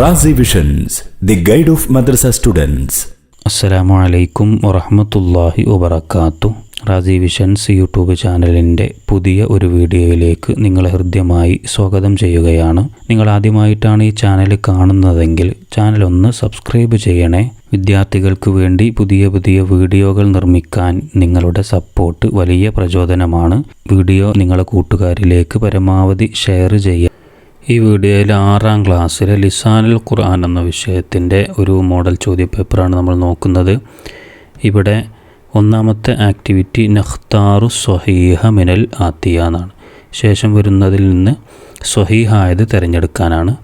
Razi visions the guide of madrasa students അസ്സലാമു അലൈക്കും വറഹമത്തല്ലാഹി വബർക്കാത്തു റാസി വിഷൻസ് യൂട്യൂബ് ചാനലിന്റെ പുതിയ ഒരു വീഡിയോയിലേക്ക് നിങ്ങളെ ഹൃദ്യമായി സ്വാഗതം ചെയ്യുകയാണ്. നിങ്ങൾ ആദ്യമായിട്ടാണ് ഈ ചാനൽ കാണുന്നതെങ്കിൽ ചാനൽ ഒന്ന് സബ്സ്ക്രൈബ് ചെയ്യണേ. വിദ്യാർത്ഥികൾക്ക് വേണ്ടി പുതിയ പുതിയ വീഡിയോകൾ നിർമ്മിക്കാൻ നിങ്ങളുടെ സപ്പോർട്ട് വലിയ പ്രചോദനമാണ്. വീഡിയോ നിങ്ങളെ കൂട്ടുകാരിലേക്ക് പരമാവധി ഷെയർ ചെയ്യുക ഈ വീഡിയോയിൽ ആറാം ക്ലാസ്സിലെ ലിസാനുൽ ഖുർആൻ എന്ന വിഷയത്തിന്റെ ഒരു മോഡൽ ചോദ്യപേപ്പറാണ് നമ്മൾ നോക്കുന്നത്. ഇവിടെ ഒന്നാമത്തെ ആക്ടിവിറ്റി നഖ്താറു സ്വഹീഹ മിനൽ ആത്തിയ എന്നാണ്. ശേഷം വരുന്നതിൽ നിന്ന് സ്വഹീഹായത് തിരഞ്ഞെടുക്കാനാണ്.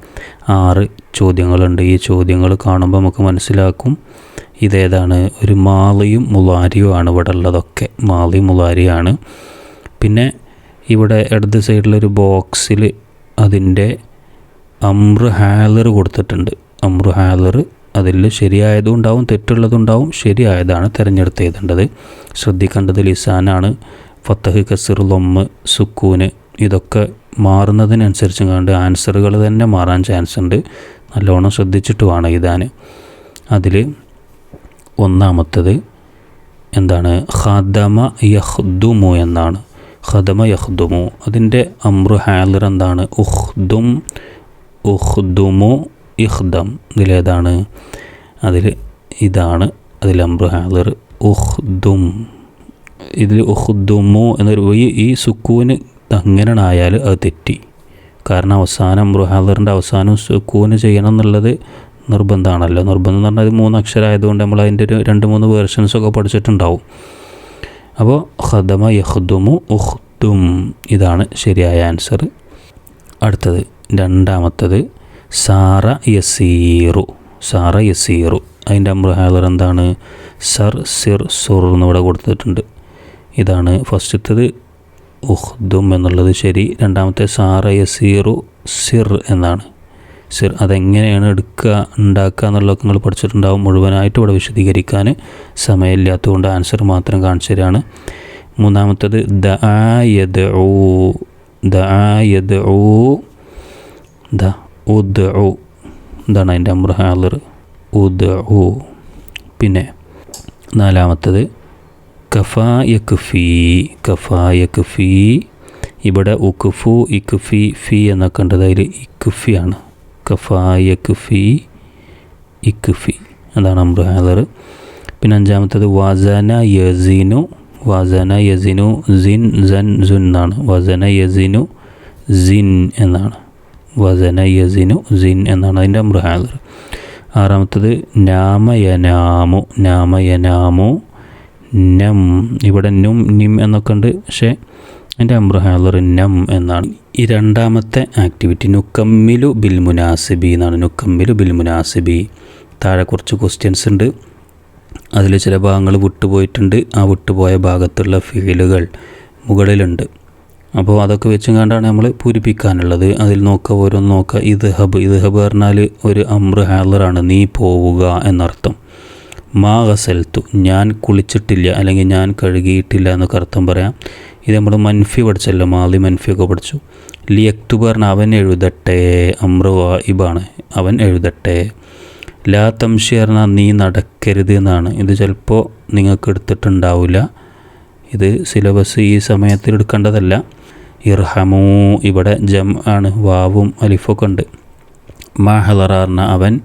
ആറ് ചോദ്യങ്ങളുണ്ട്. ഈ ചോദ്യങ്ങൾ കാണുമ്പോൾ നമുക്ക് മനസ്സിലാക്കും ഇതേതാണ്. ഒരു മാളിയും മുളാരിയും ആണ് ഇവിടെ ഉള്ളതൊക്കെ. മാളി മുളാരിയാണ്. പിന്നെ ഇവിടെ ഇടത് സൈഡിലൊരു ബോക്സിൽ അതിന്റെ അമ്രു ഹാലർ കൊടുത്തിട്ടുണ്ട്. അമ്രു ഹാലർ അതിൽ ശരിയായതും ഉണ്ടാവും തെറ്റുള്ളതുണ്ടാവും ശരിയായതാണ് തിരഞ്ഞെടുത്ത് ശ്രദ്ധിക്കേണ്ടത് ലിസാനാണ്. ഫത്തഹ് കസിർ സുക്കൂന് ഇതൊക്കെ മാറുന്നതിനനുസരിച്ച് കണ്ട് ആൻസറുകൾ തന്നെ മാറാൻ ചാൻസ് ഉണ്ട് നല്ലോണം ശ്രദ്ധിച്ചിട്ട് വേണം എഴുതാൻ അതിൽ ഒന്നാമത്തത് എന്താണ്? ഹദമ യഹ്ദുമു എന്നാണ്. ഖദമ യഹ്ദുമു അതിന്റെ അമ്രു ഹാലിർ എന്താണ്? ഉഹ്ദും ഉഹ്ദുമു ഇഹ്ദം ഇതിലേതാണ്. അതിൽ ഇതാണ് അതിൽ അമ്രു ഹാലിർ. ഉഹ്ദും ഇതിൽ ഉഹ്ദുമു എന്നൊരു ഈ സുക്കൂന് തങ്ങനായാൽ അത് തെറ്റി. കാരണം അവസാനം അമ്രു ഹാലിറിന്റെ അവസാനം സുക്കൂന് ചെയ്യണം എന്നുള്ളത് നിർബന്ധമാണല്ലോ. നിർബന്ധം എന്ന് പറഞ്ഞാൽ അത് മൂന്ന് അക്ഷരമായതുകൊണ്ട് നമ്മൾ അതിന്റെ ഒരു രണ്ട് മൂന്ന് വേർഷൻസൊക്കെ പഠിച്ചിട്ടുണ്ടാവും. അപ്പോൾ ഖദമ യഹ്ദുമു ഉഹ്ദും ഇതാണ് ശരിയായ ആൻസർ അടുത്തത് രണ്ടാമത്തത് സാറ യസീറു. സാറ യസീറു. അതിന്റെ അമ്രഹാദർ എന്താണ്? സർ സിർ സുർ എന്നിവിടെ കൊടുത്തിട്ടുണ്ട്. ഇതാണ് ഫസ്റ്റത്തത് ഉഹ്ദും എന്നുള്ളത് ശരി. രണ്ടാമത്തെ സാറ യസീറു സിർ എന്നാണ്. അതെങ്ങനെയാണ് എടുക്കുക ഉണ്ടാക്കുക എന്നുള്ളതൊക്കെ നിങ്ങൾ പഠിച്ചിട്ടുണ്ടാവും. മുഴുവനായിട്ട് ഇവിടെ വിശദീകരിക്കാൻ സമയമില്ലാത്തതുകൊണ്ട് ആൻസർ മാത്രം കാണിച്ചു തരാണ്. മൂന്നാമത്തത് ദ ആയത് ഓ ദ ആയത് ഓ ദ ഉദ് ഓ ഇതാണ് അതിന്റെ അമ്രഹാലർ ഉദ് ഓ പിന്നെ നാലാമത്തത് കഫായക്ഫി കഫായക്ഫി ഇവിടെ ഉഖുഫു ഇഖുഫി ഫി എന്നൊക്കെ ഉണ്ട്. അതിൽ ഇക്ഫിയാണ് കഫായക്ഫി ഇക്ഫി. അതാണ് അമ്രഹാലർ പിന്നെ അഞ്ചാമത്തത് വാസന യസിനു വാസന യസിനു സിൻ സൻ സുൻ എന്നാണ്. വസന യസിനു സിൻ എന്നാണ്. വസന യസിനു സിൻ എന്നാണ് അതിന്റെ അമ്രഹാലർ ആറാമത്തത് നാമയനാമു നാമയനാമു നം. ഇവിടെ നും നിം എന്നൊക്കെ ഉണ്ട്. പക്ഷേ എന്റെ അമ്രഹാലർ നം എന്നാണ്. ഈ രണ്ടാമത്തെ ആക്ടിവിറ്റി നുക്കമ്മിലു ബിൽ മുനാസിബി എന്നാണ്. നുക്കമ്മിലു ബിൽ മുനാസിബി. താഴെ കുറച്ച് ക്വസ്റ്റ്യൻസ് ഉണ്ട്. അതിൽ ചില ഭാഗങ്ങൾ വിട്ടുപോയിട്ടുണ്ട്. ആ വിട്ടുപോയ ഭാഗത്തുള്ള ഫീലുകൾ മുകളിലുണ്ട്. അപ്പോൾ അതൊക്കെ വെച്ചും കണ്ടാണ് നമ്മൾ പൂരിപ്പിക്കാനുള്ളത്. അതിൽ നോക്കുക ഓരോന്ന് നോക്കുക. ഇത് ഹബ് ഇത് ഹബ് പറഞ്ഞാൽ ഒരു അമ്ര ഹാലറാണ് നീ പോവുക എന്നർത്ഥം. മാ ഗസൽത്തു ഞാൻ കുളിച്ചിട്ടില്ല അല്ലെങ്കിൽ ഞാൻ കഴുകിയിട്ടില്ല എന്നൊക്കെ അർത്ഥം പറയാം. ഇത് നമ്മൾ മൻഫി പഠിച്ചല്ലോ മാലി മൻഫിയൊക്കെ പഠിച്ചു. ലി അക്തുബ് പറഞ്ഞാൽ അവൻ എഴുതട്ടെ അമ്ര വായിബാണ് അവൻ എഴുതട്ടെ. ലാ തംഷി പറഞ്ഞാൽ നീ നടക്കരുത് എന്നാണ്. ഇത് ചിലപ്പോൾ നിങ്ങൾക്ക് എടുത്തിട്ടുണ്ടാവില്ല. ഇത് സിലബസ് ഈ സമയത്തിൽ എടുക്കേണ്ടതല്ല. ഇർഹമു ഇവിടെ ജം ആണ് വാവും അലിഫൊക്കെ ഉണ്ട്. മാഹലറ പറഞ്ഞാൽ അവൻ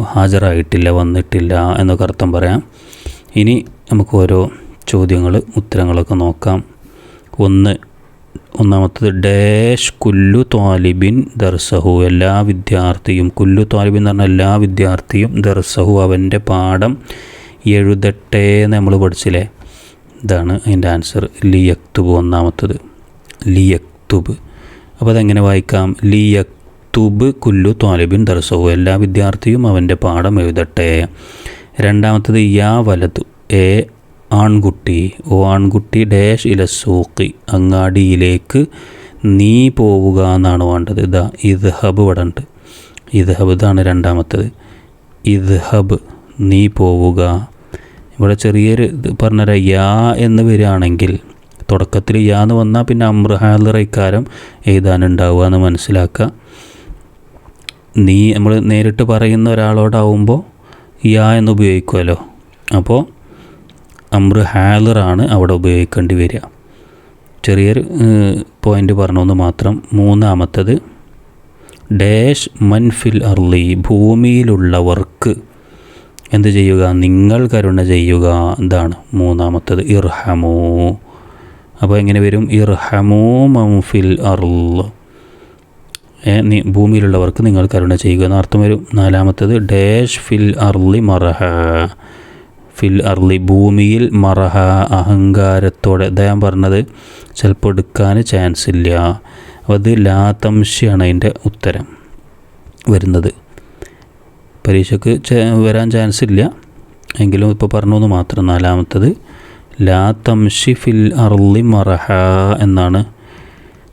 ഹാജരായിട്ടില്ല വന്നിട്ടില്ല എന്നൊക്കെ അർത്ഥം പറയാം. ഇനി നമുക്ക് ഓരോ ചോദ്യങ്ങൾ ഉത്തരങ്ങളൊക്കെ നോക്കാം. ഒന്ന് ഒന്നാമത്തത് ഡാഷ് കുല്ലു ത്വാലിബിൻ ദർസഹു. എല്ലാ വിദ്യാർത്ഥിയും കുല്ലു ത്വാലിബിൻ എന്ന് പറഞ്ഞാൽ എല്ലാ വിദ്യാർത്ഥിയും ദർസഹു. അവന്റെ പാഠം എഴുതട്ടെ എന്ന് നമ്മൾ പഠിച്ചില്ലേ? ഇതാണ് അതിന്റെ ആൻസർ. ലിയക്തുബ് ഒന്നാമത്തത്. ലിയക്തുബ്. അപ്പോൾ അതെങ്ങനെ വായിക്കാം? ലിയക്തുബ് കുല്ലു ത്വാലിബിൻ ദർസവു എല്ലാ വിദ്യാർത്ഥിയും അവന്റെ പാഠം എഴുതട്ടെ. രണ്ടാമത്തത് യാ വലതു. എ ആൺകുട്ടി. ഓ ആൺകുട്ടി ഡാഷ് ഇലസൂക്കി അങ്ങാടിയിലേക്ക് നീ പോവുക എന്നാണ് വേണ്ടത്. ഇതാ ഇത് ഹബ് ഇവിടെ ഉണ്ട്. ഇദ്ഹബ് ഇതാണ് രണ്ടാമത്തത്. ഇത് ഹബ് നീ പോവുക. ഇവിടെ ചെറിയൊരു ഇത് പറഞ്ഞ യാ എന്ന് വരികയാണെങ്കിൽ തുടക്കത്തിൽ യാ എന്ന് വന്നാൽ പിന്നെ അമ്രഹാലിറൈക്കാരം എഴുതാനുണ്ടാവുക എന്ന് മനസ്സിലാക്കുക. നീ നമ്മൾ നേരിട്ട് പറയുന്ന ഒരാളോടാവുമ്പോൾ യാ എന്ന് ഉപയോഗിക്കുമല്ലോ. അപ്പോൾ അമ്ര ഹാലറാണ് അവിടെ ഉപയോഗിക്കേണ്ടി വരിക. ചെറിയൊരു പോയിന്റ് പറഞ്ഞൊന്ന് മാത്രം മൂന്നാമത്തത്. ഡാഷ് മൻഫിൽ അർലി ഭൂമിയിലുള്ളവർക്ക് എന്ത് ചെയ്യുക? നിങ്ങൾ കരുണ ചെയ്യുക എന്താണ് മൂന്നാമത്തത്. ഇർഹമോ. അപ്പോൾ എങ്ങനെ വരും? ഇർഹമോ മംഫിൽ അർൽ ഭൂമിയിലുള്ളവർക്ക് നിങ്ങൾ കരുണ ചെയ്യുക എന്ന അർത്ഥം വരും. നാലാമത്തത് ഡാഷ് ഫിൽ അർലി മറഹ. ഫിൽ അർലി ഭൂമിയിൽ മറഹ അഹങ്കാരത്തോടെ. അദ്ദേഹം പറഞ്ഞത് ചിലപ്പോൾ എടുക്കാൻ ചാൻസ് ഇല്ല. അത് ലാതംശയാണ് അതിന്റെ ഉത്തരം വരുന്നത്. പരീക്ഷയ്ക്ക് വരാൻ ചാൻസ് ഇല്ല. എങ്കിലും ഇപ്പോൾ പറഞ്ഞു മാത്രം. നാലാമത്തത് ലാ തംഷി ഫിൽ അർലി മറഹ എന്നാണ്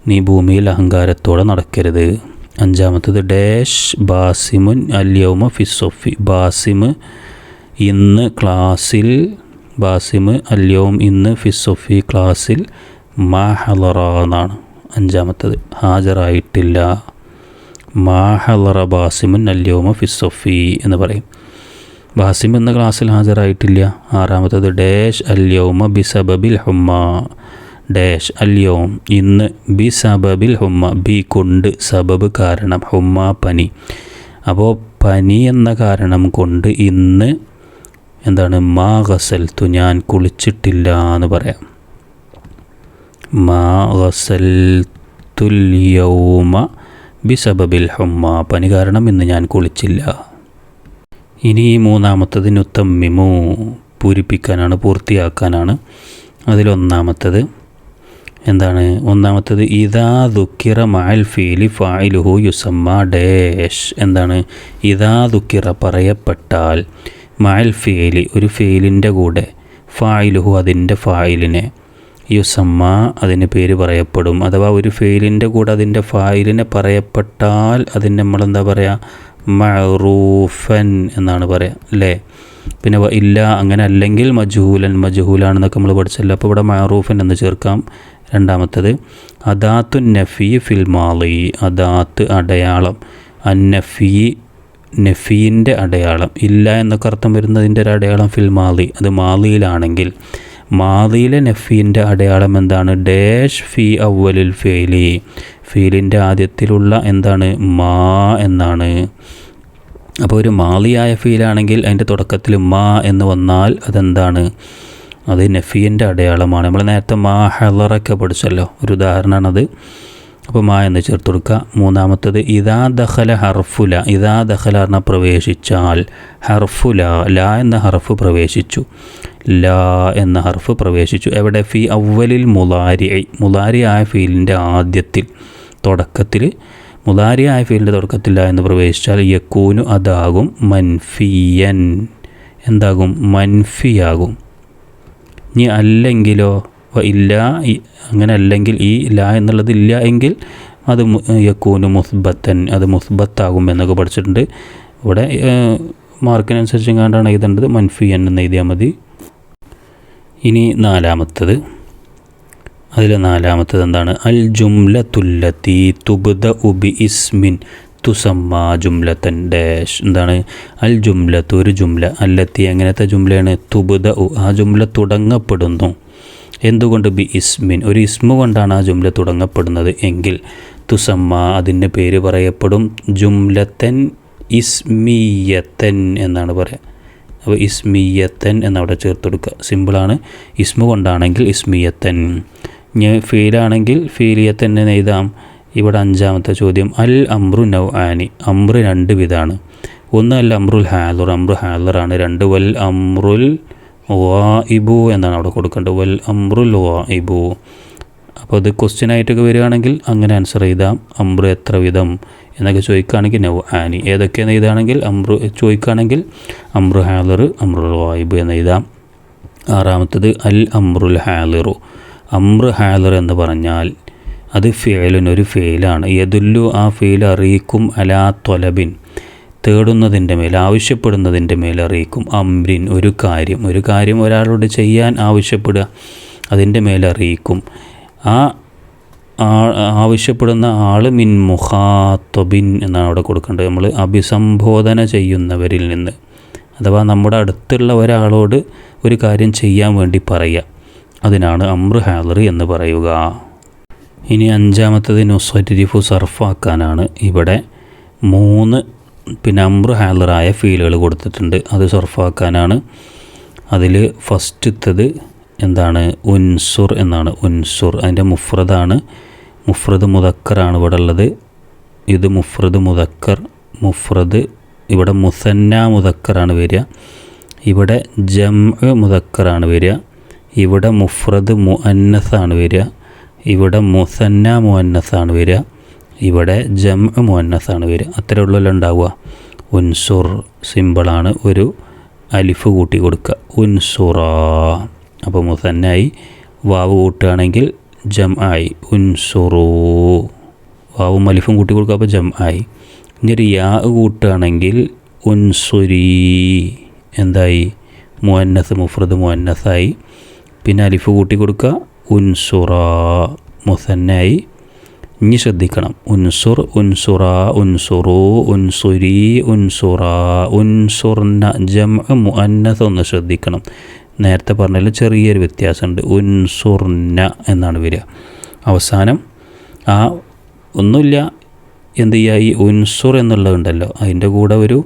നീ ഭൂമിയിൽ അഹങ്കാരത്തോടെ നടക്കരുത്. അഞ്ചാമത്തത് ഡാഷ് ബാസിമുൻ അല്യൗമ ഫിസൊഫി ബാസിമ് ഇന്ന് ക്ലാസ്സിൽ ബാസിമ് അല്യവും ഇന്ന് ഫിസൊഫി ക്ലാസ്സിൽ മാ ഹലറ എന്നാണ് അഞ്ചാമത്തത് ഹാജരായിട്ടില്ല. മാഹലറ ബാസിമുൻ അല്യവുമ ഫിസൊഫി എന്ന് പറയും. ബാസിം എന്ന ക്ലാസ്സിൽ ഹാജരായിട്ടില്ല. ആറാമത്തത് ഡാഷ് അല്യവുമ ബിസബബിൽ ഹുമ്മ. ഡാഷ് അല്യോം. ഇന്ന് ബി സബബിൽ ഹുമ്മ ബി കൊണ്ട് സബബ് കാരണം ഹുമ്മ പനി. അപ്പോൾ പനി എന്ന കാരണം കൊണ്ട് ഇന്ന് എന്താണ്? മാ ഗസൽത്തു ഞാൻ കുളിച്ചിട്ടില്ല എന്ന് പറയാം. മാ ഗസൽത്തുല്യൗമ ബിസബബിൽ ഹുമ്മ പനി കാരണം ഇന്ന് ഞാൻ കുളിച്ചില്ല. ഇനി ഈ മൂന്നാമത്തതിന് മിമു പൂരിപ്പിക്കാനാണ് പൂർത്തിയാക്കാനാണ് അതിലൊന്നാമത്തത്. എന്താണ്? ഒന്നാമത്തത് ഇതാ ദുഃഖിറ മഅൽ ഫീലി ഫായിലുഹു യുസമ്മ ഡേഷ്. എന്താണ്? ഇതാ ദുഃഖിറ പറയപ്പെട്ടാൽ മഅൽ ഫീലി ഒരു ഫീലിന്റെ കൂടെ ഫായിലുഹു അതിന്റെ ഫായിലിനെ യുസമ്മ അതിന് പേര് പറയപ്പെടും. അഥവാ ഒരു ഫെയിലിന്റെ കൂടെ അതിന്റെ ഫായിലിനെ പറയപ്പെട്ടാൽ അതിന് നമ്മളെന്താ പറയുക മറൂഫൻ എന്നാണ് പറയുക അല്ലേ? പിന്നെ ഇല്ല അങ്ങനെ അല്ലെങ്കിൽ മജുഹൂലൻ മജഹൂലാണെന്നൊക്കെ നമ്മൾ പഠിച്ചല്ലോ. അപ്പോൾ ഇവിടെ മറൂഫൻ എന്ന് ചേർക്കാം. രണ്ടാമത്തത് അദാത്തു നഫി ഫിൽ മാലി അദാത്ത് അടയാളം. അന്നഫി നഫീന്റെ അടയാളം. ഇല്ല എന്നൊക്കെ അർത്ഥം വരുന്നതിന്റെ ഒരു അടയാളം ഫിൽ മാളി. അത് മാലിയിലാണെങ്കിൽ മാളിയിലെ നഫീന്റെ അടയാളം എന്താണ്? ഡാഷ് ഫി അവലിൽ ഫെയിലി ഫീലിന്റെ ആദ്യത്തിലുള്ള എന്താണ്? മാ എന്നാണ്. അപ്പോൾ ഒരു മാലിയായ ഫീലാണെങ്കിൽ അതിന്റെ തുടക്കത്തിൽ മാ എന്ന് വന്നാൽ അതെന്താണ്? അത് നഫീന്റെ അടയാളമാണ്. നമ്മൾ നേരത്തെ മാ ഹലറൊക്കെ പഠിച്ചല്ലോ. ഒരു ഉദാഹരണമാണത്. അപ്പോൾ മാ എന്ന് ചേർത്ത് കൊടുക്കുക. മൂന്നാമത്തത് ഇതാ ദഹല ഹർഫുല. ഇതാ ദഹല പറഞ്ഞാൽ പ്രവേശിച്ചാൽ. ഹർഫുല ല എന്ന ഹർഫ് പ്രവേശിച്ചു. ല എന്ന ഹർഫ് പ്രവേശിച്ചു. എവിടെ? ഫി അവലിൽ മുലാരി മുലാരി ആയ ഫീലിന്റെ ആദ്യത്തിൽ തുടക്കത്തിൽ. മുലാരി ആയ ഫീലിന്റെ തുടക്കത്തിൽ ല എന്ന് പ്രവേശിച്ചാൽ യക്കൂനു അതാകും മൻഫിയൻ. എന്താകും? മൻഫിയാകും. ഇനി അല്ലെങ്കിലോ ഇല്ല അങ്ങനെ അല്ലെങ്കിൽ ഈ ല എന്നുള്ളത് ഇല്ല എങ്കിൽ അത് യക്കൂന് മുസ്ബത്തൻ അത് മുസ്ബത്താകും എന്നൊക്കെ പഠിച്ചിട്ടുണ്ട്. ഇവിടെ മാർക്കിനനുസരിച്ച് കണ്ടാണ് എഴുതേണ്ടത്? മൻഫിയൻ എന്ന് എഴുതിയാൽ മതി. ഇനി നാലാമത്തത്. അതിൽ നാലാമത്തത് എന്താണ്? അൽ ജുംല തുല്ലത്തി തുബ്ദ ഉബി ഇസ്മിൻ തുസമ്മ ജുംലത്തൻ ഡാഷ്. എന്താണ്? അൽ ജുംലത്ത് ഒരു ജുംല. അല്ലത്തി എങ്ങനത്തെ ജുംലയാണ്? തുബുദ ആ ജുംല തുടങ്ങപ്പെടുന്നു. എന്തുകൊണ്ട്? ബി ഇസ്മിൻ. ഒരു ഇസ്മു കൊണ്ടാണ് ആ ജുംല തുടങ്ങപ്പെടുന്നത്. എങ്കിൽ തുസമ്മ അതിന്റെ പേര് പറയപ്പെടും ജുംലത്തൻ ഇസ്മിയത്തൻ എന്നാണ് പറയുക അപ്പോൾ ഇസ്മീയത്തൻ എന്നവിടെ ചേർത്ത് കൊടുക്കുക സിമ്പിളാണ്. ഇസ്മു കൊണ്ടാണെങ്കിൽ ഇസ്മിയത്തൻ. ഫീലാണെങ്കിൽ ഫീലിയത്തൻ എഴുതാം. ഇവിടെ അഞ്ചാമത്തെ ചോദ്യം അൽ അമ്രു നൗ ആനി അമ്രു രണ്ട് വിധാണ്. ഒന്ന് അൽ അമ്രുൽ ഹാലർ അമ്രു ഹാലറാണ് രണ്ട് വൽ അമ്രുൽ വാ ഇബു എന്നാണ് അവിടെ കൊടുക്കേണ്ടത്. വൽ അമ്രുൽ വാ ഇബു അപ്പോൾ അത് ക്വസ്റ്റ്യൻ ആയിട്ടൊക്കെ വരികയാണെങ്കിൽ അങ്ങനെ ആൻസർ ചെയ്താം അമ്രു എത്ര വിധം എന്നൊക്കെ ചോദിക്കുകയാണെങ്കിൽ നൗ ആനി ഏതൊക്കെയെന്ന് എഴുതുകയാണെങ്കിൽ അമ്രു ചോദിക്കുകയാണെങ്കിൽ അമ്രു ഹാലർ അമ്രുൽ വായിബ് എന്ന് എഴുതാം. ആറാമത്തത് അൽ അമ്രുൽ ഹാലിറു അമ്രു ഹാലർ എന്ന് പറഞ്ഞാൽ അത് ഫേലിനൊരു ഫെയിലാണ് യദുല്ലു ആ ഫെയിൽ അറിയിക്കും അലാ തൊലബിൻ. തേടുന്നതിന്റെ മേൽ ആവശ്യപ്പെടുന്നതിന്റെ മേൽ അറിയിക്കും അമ്രിൻ ഒരു കാര്യം. ഒരു കാര്യം ഒരാളോട് ചെയ്യാൻ ആവശ്യപ്പെടുക അതിന്റെ മേൽ അറിയിക്കും. ആ ആ- ആവശ്യപ്പെടുന്ന ആൾ മിൻ മുഹാത്തൊബിൻ എന്നാണ് അവിടെ കൊടുക്കേണ്ടത്. നമ്മൾ അഭിസംബോധന ചെയ്യുന്നവരിൽ നിന്ന് അഥവാ നമ്മുടെ അടുത്തുള്ള ഒരാളോട് ഒരു കാര്യം ചെയ്യാൻ വേണ്ടി പറയുക. അതിനാണ് അമ്ര ഹാലറി എന്ന് പറയുക. ഇനി അഞ്ചാമത്തത് നുസ്വരിഫു സർഫാക്കാനാണ്. ഇവിടെ മൂന്ന് പിന്നെ അമ്ര ഹാലറായ ഫീലുകൾ കൊടുത്തിട്ടുണ്ട്. അത് സർഫാക്കാനാണ്. അതിൽ ഫസ്റ്റത്തത് എന്താണ്? ഉൻസുർ എന്നാണ്. ഉൻസുർ അതിന്റെ മുഫ്രദാണ്. മുഫ്രദ് മുതക്കറാണ് ഇവിടെ ഉള്ളത് ഇത് മുഫ്രദ് മുതക്കർ മുഫ്രദ് ഇവിടെ മുസന്ന മുതക്കറാണ് വരിക. ഇവിടെ ജം മുതക്കറാണ് വരിക. ഇവിടെ മുഫ്രദ് മുഅന്നസാണ് വരിക. ഇവിടെ മുസന്ന മുഹന്നസാണ് വരിക. ഇവിടെ ജം മുഹന്നസാണ് വരിക. അത്രേ ഉള്ളല്ലോ ഉണ്ടാവുക. ഉൻസുർ സിമ്പിളാണ് ഒരു അലിഫ് കൂട്ടി കൊടുക്കുക. ഉൻസുറ. അപ്പോൾ മുസന്നായി വാവ് കൂട്ടുകയാണെങ്കിൽ ജം ആയി. ഉൻസുറു. വാവും അലിഫും കൂട്ടി കൊടുക്കുക അപ്പോൾ ജം ആയി. ഇനി ഒരു യാ കൂട്ടുകയാണെങ്കിൽ ഉൻസുരി. എന്തായി? മുഹന്നസ് മുഫ്രദ് മുഹന്നസായി പിന്നെ അലിഫ് കൂട്ടി കൊടുക്കുക. ഉൻസുറ മുസന്നായി ഇനി ശ്രദ്ധിക്കണം. ഉൻസുർ ഉൻസുറ ഉൻസുറു ഉൻസുരി ഉൻസുറ ഉൻസുർന ജം മുഅന്നസ് ഒന്ന് ശ്രദ്ധിക്കണം. നേരത്തെ പറഞ്ഞതിൽ ചെറിയൊരു വ്യത്യാസമുണ്ട്. ഉൻസുർന എന്നാണ് വരിക. അവസാനം ആ ഒന്നുമില്ല എന്ത് ചെയ്യുക? ഈ ഉൻസുർ എന്നുള്ളതുണ്ടല്ലോ അതിന്റെ കൂടെ ഒരു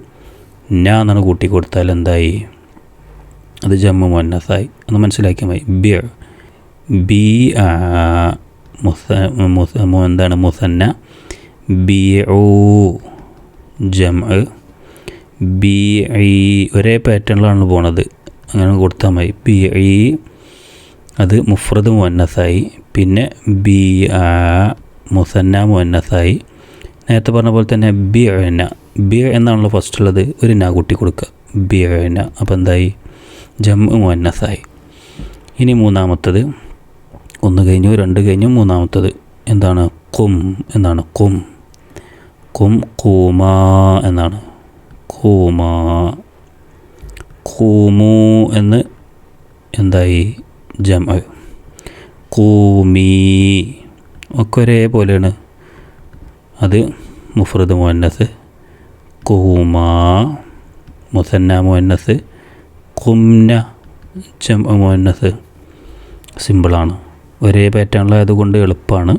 ന എന്നാണ് കൂട്ടി കൊടുത്താൽ എന്തായി? അത് ജമ്മു മുന്നസായി ഒന്ന് മനസ്സിലാക്കിയാൽ മതി. ബിയ ബി മുസ എന്താണ് മുസന്ന? ബി ഓ ജം ബി ഐ ഒരേ പാറ്റേണിലാണ് പോണത്. അങ്ങനെ കൊടുത്താൽ മതി. ബി ഐ അത് മുഫ്രദ് മുന്നസായി പിന്നെ ബി മുസന്ന മുന്നസായി നേരത്തെ പറഞ്ഞ പോലെ തന്നെ ബി എന ബി എന്നാണല്ലോ ഫസ്റ്റ് ഉള്ളത് ഒരു ന കൂട്ടി കൊടുക്കുക. ബി എന അപ്പോൾ എന്തായി? ജം മുന്നസായി ഇനി മൂന്നാമത്തത്. ഒന്ന് കഴിഞ്ഞു രണ്ട് കഴിഞ്ഞു മൂന്നാമത്തത് എന്താണ്? കും എന്നാണ്. കും കും കൂമ എന്നാണ്. കൂമ കൂമു എന്ന് എന്തായി? ജം കൂമി ഒക്കെ ഒരേപോലെയാണ്. അത് മുഫ്രദ് മുഹന്നസ് കൂമ മുസന്ന മുഹന്നസ് കുംന ജം മുഹന്നസ് സിമ്പിളാണ്. ഒരേ പാറ്റേണിലായതുകൊണ്ട് എളുപ്പമാണ്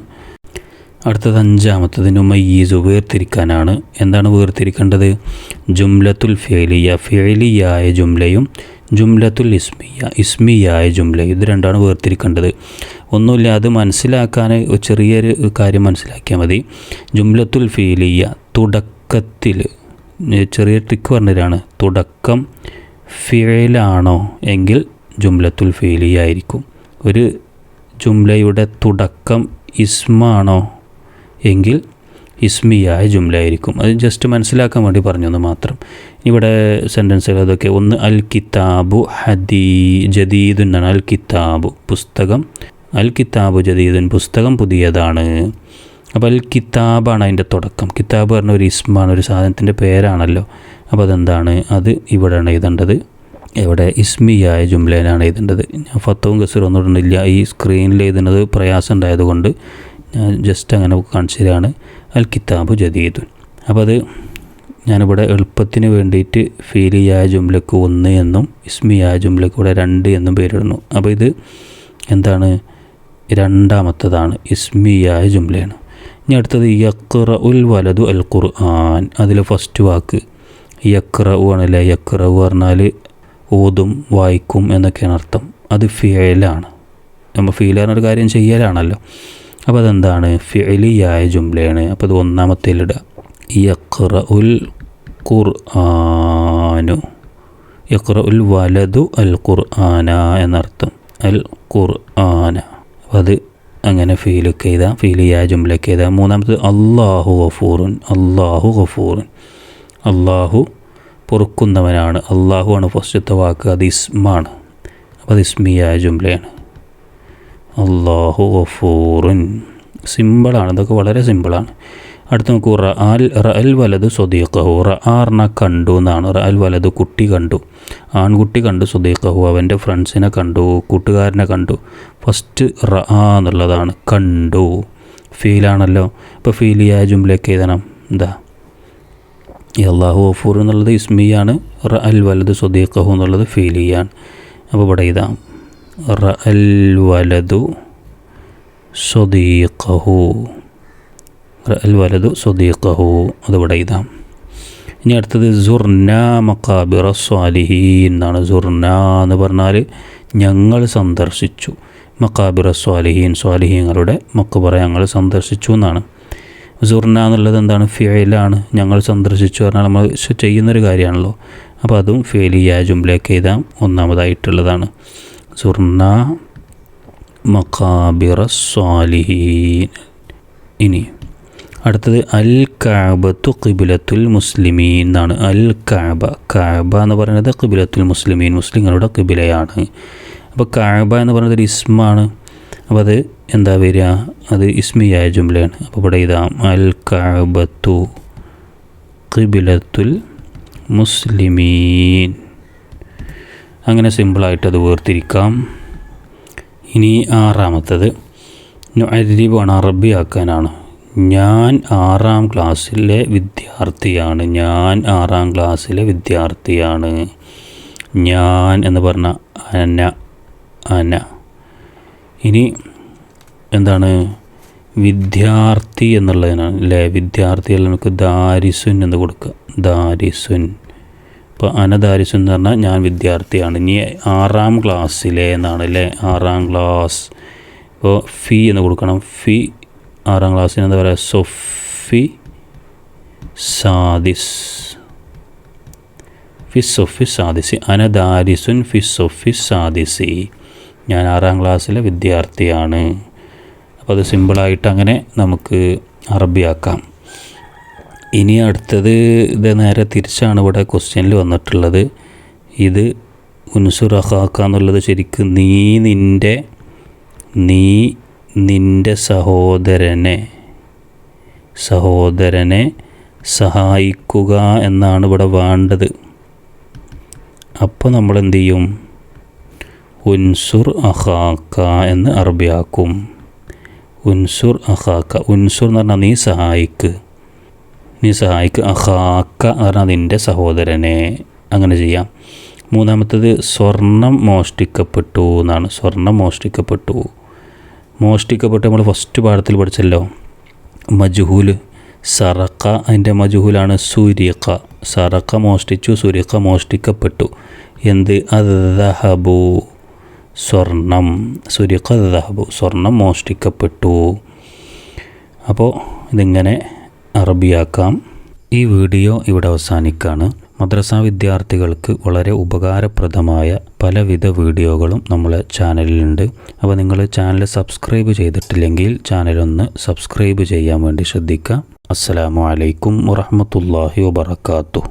അടുത്തത് അഞ്ചാമത്തത് നുമയ്യീസു വേർതിരിക്കാനാണ്. എന്താണ് വേർതിരിക്കേണ്ടത്? ജുംലത്തുൽ ഫേലിയ ഫേലിയായ ജുംലയും ജുംലത്തുൽ ഇസ്മിയ ഇസ്മിയായ ജുംലയും. ഇത് രണ്ടാണ് വേർതിരിക്കേണ്ടത്. ഒന്നുമില്ല അത് മനസ്സിലാക്കാൻ ചെറിയൊരു കാര്യം മനസ്സിലാക്കിയാൽ മതി. ജുംലത്തുൽ ഫേലിയ തുടക്കത്തിൽ ചെറിയ ട്രിക്ക് പറഞ്ഞതാണ്. തുടക്കം ഫേലാണോ? എങ്കിൽ ജുംലത്തുൽ ഫേലിയ ആയിരിക്കും. ഒരു ജുംലയുടെ തുടക്കം ഇസ്മാണോ? എങ്കിൽ ഇസ്മിയായ ജുംലയായിരിക്കും. അത് ജസ്റ്റ് മനസ്സിലാക്കാൻ വേണ്ടി പറഞ്ഞൊന്ന് മാത്രം. ഇവിടെ സെന്റൻസുകൾ അതൊക്കെ. ഒന്ന് അൽ കിതാബു ഹദീ ജദീദുൻ എന്നാണ്. അൽ കിതാബു പുസ്തകം. അൽ കിതാബു ജദീദുൻ പുസ്തകം പുതിയതാണ്. അപ്പോൾ അൽ കിതാബാണ് അതിന്റെ തുടക്കം. കിതാബ് പറഞ്ഞ ഒരു ഇസ്മാണ് ഒരു സാധനത്തിന്റെ പേരാണല്ലോ. അപ്പോൾ അതെന്താണ്? അത് ഇവിടെയാണ് എഴുതേണ്ടത്. എവിടെ ഇസ്മിയായ ജുംലേനാണ് എഴുതേണ്ടത്. ഞാൻ ഫത്തവും ഗസറും ഒന്നും ഇടുന്നില്ല ഈ സ്ക്രീനിൽ എഴുതുന്നത് പ്രയാസം ഉണ്ടായതുകൊണ്ട് ഞാൻ ജസ്റ്റ് അങ്ങനെ കാണിച്ചു തരാണ് അൽ കിതാബ് ജദീദ്. അപ്പോൾ അത് ഞാനിവിടെ എളുപ്പത്തിന് വേണ്ടിയിട്ട് ഫീലിയായ ജുംലക്ക് ഒന്ന് എന്നും ഇസ്മിയായ ജുംലക്ക് ഇവിടെ രണ്ട് എന്നും പേരിടുന്നു. അപ്പോൾ ഇത് എന്താണ്? രണ്ടാമത്തതാണ്. ഇസ്മിയായ ജുംലയാണ്. ഇനി അടുത്തത് യക്റ ഉൽ വലതു അൽ ഖുർആൻ. അതിൽ ഫസ്റ്റ് വാക്ക്. യക്റ ആണല്ലേ? യക്റ പറഞ്ഞാൽ ഓതും വായിക്കും എന്നൊക്കെയാണ് അർത്ഥം. അത് ഫിയലാണ്. നമ്മൾ ഫീൽ ഒരു കാര്യം ചെയ്യലാണല്ലോ. അപ്പോൾ അതെന്താണ്? ഫിയലിയായ ജുംലയാണ്. അപ്പോൾ അത് ഒന്നാമത്തേലിടുക യഖ്റ ഉൽ ഖുർആനു. യഖ്റ ഉൽ വലതു അൽ ഖുർആന എന്നർത്ഥം. അൽ ഖുർആന. അപ്പോൾ അത് അങ്ങനെ ഫീലൊക്കെ ചെയ്താൽ ഫീൽ ചെയ്യാ ജുംലൊക്കെ ചെയ്താൽ മൂന്നാമത്തെ അള്ളാഹു ഗഫൂറുൻ. അള്ളാഹു ഗഫൂറുൻ. അള്ളാഹു പൊറുക്കുന്നവനാണ്. അള്ളാഹു ആണ് ഫസ്റ്റത്തെ വാക്ക് അത് ഇസ്മാണ്. അപ്പോൾ അത് ഇസ്മിയായ ജുംലയാണ്. അള്ളാഹു ഗഫൂറുൻ. സിമ്പിളാണ്. ഇതൊക്കെ വളരെ സിമ്പിളാണ്. അടുത്ത് നോക്കൂ. റ അൽ റ അൽ വലത് സ്വദീഖഹു. റ ആറിന കണ്ടു എന്നാണ്. റ അൽ വലത് കുട്ടി കണ്ടു. ആൺകുട്ടി കണ്ടു സ്വദീഖഹു. അവന്റെ ഫ്രണ്ട്സിനെ കണ്ടു. കൂട്ടുകാരനെ കണ്ടു. ഫസ്റ്റ് റ ആ എന്നുള്ളതാണ്. കണ്ടു. ഫീലാണല്ലോ. ഇപ്പോൾ ഫീലിയായ ജുംലയൊക്കെ എഴുതണം. എന്താ? ഈ അള്ളാഹു ഗഫൂർ എന്നുള്ളത് ഇസ്മിയാണ് റ അൽ വലത് സ്വദീഖഹു എന്നുള്ളത് ഫീലിയാണ്. അപ്പോൾ ഇവിടെ ഇതാ റ അൽ വലതു സ്വദീഖഹു. റ അൽ വലതു സ്വദീഖഹു. അതിവിടെ ഇതാ. ഇനി അടുത്തത് സുർന മക്കാബിറ സ്വാലിഹീൻ എന്നാണ്. സുർന എന്ന് പറഞ്ഞാൽ ഞങ്ങൾ സന്ദർശിച്ചു. മക്കാബിറ സ്വാലിഹീൻ സ്വാലിഹീങ്ങളുടെ മക്കുബറ ഞങ്ങൾ സന്ദർശിച്ചു എന്നാണ്. സുർന എന്നുള്ളത് എന്താണ്? ഫിയലാണ് ഞങ്ങൾ സന്ദർശിച്ചു പറഞ്ഞാൽ നമ്മൾ ചെയ്യുന്നൊരു കാര്യമാണല്ലോ. അപ്പോൾ അതും ഫേലിയ ജുംലേക്ക് എഴുതാം. ഒന്നാമതായിട്ടുള്ളതാണ് സുർന മക്കാബിറ സ്വാലിഹീൻ. ഇനി അടുത്തത് അൽ കാബത്തു കിബിലത്തുൽ മുസ്ലിമീൻ എന്നാണ്. അൽ കാബ കാബ എന്ന് പറയുന്നത് കിബിലത്തുൽ മുസ്ലിമീൻ. മുസ്ലിങ്ങളുടെ കിബിലയാണ് അപ്പോൾ കാബ എന്ന് പറയുന്നത് ഒരു ഇസ്മാണ്. അപ്പോൾ അത് എന്താ വരിക? അത് ഇസ്മിയായ ജുംലയാണ്. അപ്പോൾ ഇവിടെ ഇതാ അൽ കഅബത്തു ഖിബിലത്തുൽ മുസ്ലിമീൻ. അങ്ങനെ സിമ്പിളായിട്ട് അത് വേർതിരിക്കാം. ഇനി ആറാമത്തത്. അരിബാണ് അറബിയാക്കാനാണ് ഞാൻ ആറാം ക്ലാസ്സിലെ വിദ്യാർത്ഥിയാണ്. ഞാൻ ആറാം ക്ലാസ്സിലെ വിദ്യാർത്ഥിയാണ്. ഞാൻ എന്ന് പറഞ്ഞ അന അന. ഇനി എന്താണ്? വിദ്യാർത്ഥി എന്നുള്ളതിനാണ്. അല്ലേ വിദ്യാർത്ഥികൾ നമുക്ക് ദാരിസുൻ എന്ന് കൊടുക്കുക. ദാരിസുൻ. ഇപ്പോൾ അനദാരിസുൻ എന്ന് പറഞ്ഞാൽ ഞാൻ വിദ്യാർത്ഥിയാണ്. ഇനി ആറാം ക്ലാസ്സിലെ എന്നാണ് അല്ലേ ആറാം ക്ലാസ്. ഇപ്പോൾ ഫി എന്ന് കൊടുക്കണം. ഫി ആറാം ക്ലാസ്സിന് എന്താ പറയുക സൊഫി സാദിസ്. ഫി സൊഫി സാദിസി. അനദാരിസുൻ ഫി സൊഫി സാദിസി. ഞാൻ ആറാം ക്ലാസ്സിലെ വിദ്യാർത്ഥിയാണ്. അപ്പോൾ അത് സിമ്പിളായിട്ട് അങ്ങനെ നമുക്ക് അറബിയാക്കാം. ഇനി അടുത്തത് ഇത് നേരെ തിരിച്ചാണ് ഇവിടെ ക്വസ്റ്റ്യനിൽ വന്നിട്ടുള്ളത്. ഇത് ഉൻസുറഹാക്ക എന്നുള്ളത് ശരിക്കും നീ നിന്റെ നീ നിന്റെ സഹോദരനെ സഹോദരനെ സഹായിക്കുക എന്നാണ് ഇവിടെ വേണ്ടത്. അപ്പോൾ നമ്മൾ എന്ത് ചെയ്യും? ഉൻസുർ അഹാക്ക എന്ന് അറബിയാക്കും. ഉൻസുർ അഹാക്ക ഉൻസുർ എന്ന് പറഞ്ഞാൽ നീ സഹായിക്ക്. നീ സഹായിക്ക്. അഹാക്ക എന്ന് പറഞ്ഞാൽ നിന്റെ സഹോദരനെ. അങ്ങനെ ചെയ്യാം. മൂന്നാമത്തത് സ്വർണം മോഷ്ടിക്കപ്പെട്ടു എന്നാണ്. സ്വർണം മോഷ്ടിക്കപ്പെട്ടു. മോഷ്ടിക്കപ്പെട്ടു. നമ്മൾ ഫസ്റ്റ് പാഠത്തിൽ പഠിച്ചല്ലോ. മജുഹൂൽ സറക്ക അതിന്റെ മജുഹൂലാണ് സൂര്യക്ക സറക്ക മോഷ്ടിച്ചു സൂര്യക്ക മോഷ്ടിക്കപ്പെട്ടു. എന്ത്? അദഹബു സ്വർണം സൂര്യക്ക ദഹബു സ്വർണം മോഷ്ടിക്കപ്പെട്ടു. അപ്പോൾ ഇതിങ്ങനെ അറബിയാക്കാം. ഈ വീഡിയോ ഇവിടെ അവസാനിക്കുകയാണ് മദ്രസ വിദ്യാർത്ഥികൾക്ക് വളരെ ഉപകാരപ്രദമായ പലവിധ വീഡിയോകളും നമ്മളെ ചാനലിലുണ്ട്. അപ്പോൾ നിങ്ങൾ ചാനൽ സബ്സ്ക്രൈബ് ചെയ്തിട്ടില്ലെങ്കിൽ ചാനലൊന്ന് സബ്സ്ക്രൈബ് ചെയ്യാൻ വേണ്ടി ശ്രദ്ധിക്കുക. അസ്സലാമു അലൈക്കും വറഹമത്തല്ലാഹി വബർക്കാത്തു